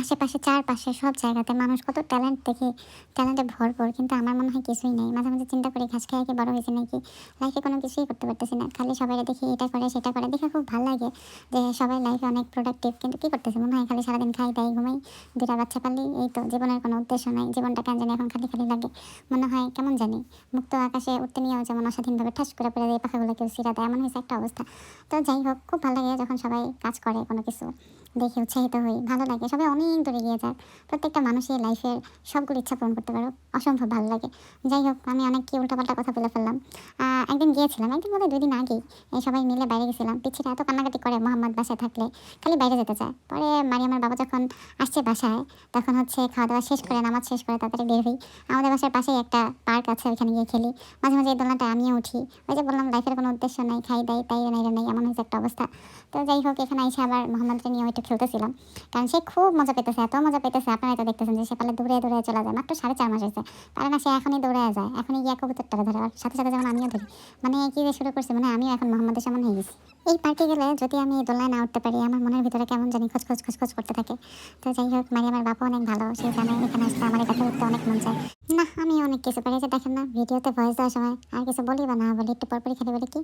আশেপাশে চারপাশে সব জায়গাতে মানুষ কত ট্যালেন্ট দেখে ট্যালেন্টে ভরপুর। কিন্তু আমার মনে হয় কিছুই নেই। মাঝে মাঝে চিন্তা করি, ঘাস কি বড় হয়েছে নাকি? লাইফে কোনো কিছুই করতে পারতেছি না। খালি সবাই দেখি এটা করে, সেটা করে। দেখে খুব ভালো লাগে যে সবাই লাইফে অনেক প্রোডাক্টিভ কিন্তু কি করতেছে? মনে হয় খালি সারাদিন খাই, দাই, ঘুমাই দুটা বাচ্চা পালি, এই তো জীবনের কোনো উদ্দেশ্য নাই। জীবনটা কেন জানি এখন খালি খালি লাগে। মনে হয় কেমন জানি? মুক্ত আকাশে উঠতে নিয়েও যেমন অস্বাধীনভাবে ঠাস করে পড়ে দিয়ে পাখাগুলো কেউ সিরা দেয় এমন হয়েছে একটা অবস্থা। তো যাই হোক, খুব ভালো লাগে যখন সবাই কাজ করে কোনো কিছু। দেখে উৎসাহিত হই, ভালো লাগে। সবাই অনেক দূরে গিয়ে যায়। প্রত্যেকটা মানুষই লাইফের সবগুলো ইচ্ছা পূরণ করতে পারো। অসম্ভব ভালো লাগে। যাই হোক, আমি অনেক কি উল্টাপাল্টা কথা বলে ফেললাম। একদিন গিয়েছিলাম, একদিন বোধহয় দুই দিন আগেই সবাই মিলে বাইরে গেছিলাম। পিছিয়ে এত কান্নাকাটি করে মোহাম্মদ বাসায় থাকলে, খালি বাইরে যেতে চায়। পরে মারিয়ামার বাবা যখন আসছে বাসায়, তখন হচ্ছে খাওয়া দাওয়া শেষ করে, নামাজ শেষ করে তাড়াতাড়ি বের হই। আমাদের বাসার পাশেই একটা পার্ক আছে, ওইখানে গিয়ে খেলি। মাঝে মাঝে এই দোলনাটা আমিও উঠি। ওই যে বললাম লাইফের কোনো উদ্দেশ্য নাই, খাই দাই, তাই নাই নাই, এমন হয়েছে একটা অবস্থা। তো যাই হোক, এখানে এসে আবার মোহাম্মদকে নিয়ে একটু খেলতেছিলাম। কারণ সে খুব মজা পেতেছে, এত মজা পেতেছে, আপনারা তো দেখতেছেন যে সে পালে দৌড়ে দৌড়ে চলে যায়। মাত্র সাড়ে চার মাস হয়েছে। তার না, সে এখনই দৌড়ে যায়। এখনই গিয়ে কবুতরটাকে ধরে। আর সাথে সাথে যেমন আমিও ধরি মানে কি যে শুরু করছে মানে আমিও এখন মোহাম্মদের সমান হয়ে গেছি। এই পার্কে গেলে যদি আমি এই দোলনায় না উঠতে পারি, আমার মনের ভিতরে কেমন জানি খোঁজ খোঁজ খোঁজ খোঁজ করতে থাকে। তো যাই হোক মানে আমার বাবা অনেক ভালো, সে জানে, এখানে আসতে আমার এটা উঠতে অনেক মন চায়। না, আমি অনেক কিছু পারি, যে দেখেন না, ভিডিওতে ভয়েস দেওয়ার সময় আর কিছু বলি বা না বলি, একটু পরপরই খালি বলি কি,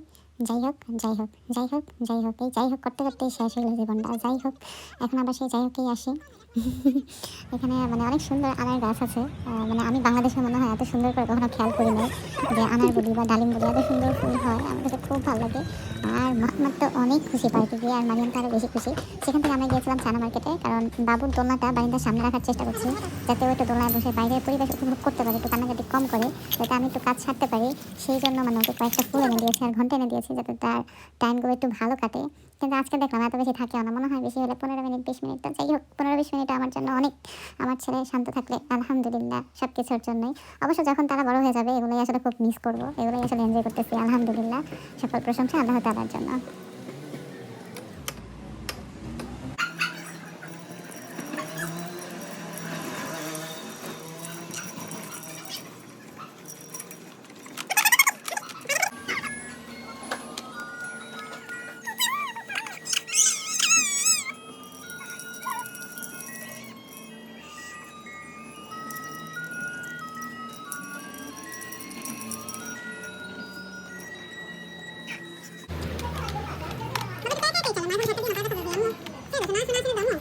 যাই হোক যাই হোক যাই হোক যাই হোক, এই যাই হোক, করতে করতেই শেষ হইল জীবনটা। যাই হোক, এখন আবার সেই যাই হোকেই আসি। এখানে মানে অনেক সুন্দর আনার গাছ আছে। মানে আমি বাংলাদেশে মনে হয় এত সুন্দর করে কখনো খেয়াল করি নাই যে আনার বলি বা ডালিম বলি এত সুন্দর ফুল হয়, আমার কাছে খুব ভালো লাগে। আর মোহাম্মদ তো অনেক খুশি পার্কে গিয়ে, আর মারিয়াম তো আরও বেশি খুশি। সেখান থেকে আমরা গিয়েছিলাম চানা মার্কেটে, কারণ বাবুর দোলনাটা বাড়িটার সামনে রাখার চেষ্টা করছি, যাতে ও একটু দোলনায় বসে বাইরের পরিবেশ উপভোগ করতে পারে, একটু কান্নাকাটি কম করে, যাতে আমি একটু কাজ ছাড়তে পারি। সেই জন্য মানে ওকে কয়েকটা ফুল এনে দিয়েছি, আর ঘণ্টা এনে দিয়েছি, যাতে তার টাইমগুলো একটু ভালো কাটে। কিন্তু আজকে দেখলাম এত বেশি থাকেও না মনে হয় বেশি হলে পনেরো মিনিট, বিশ মিনিট, তো যাই হোক, পনেরো, বিশ মিনিট আমার জন্য অনেক, আমার ছেলে শান্ত থাকলে আলহামদুলিল্লাহ সব কিছুর জন্যই। অবশ্য যখন তারা বড় হয়ে যাবে, এগুলোই আসলে খুব মিস করব, এগুলোই আসলে এনজয় করতেছি, আলহামদুলিল্লাহ। সকল প্রশংসা আল্লাহ তালার জন্য। 然后，他把那个给扔。这个是垃圾，垃圾的等等。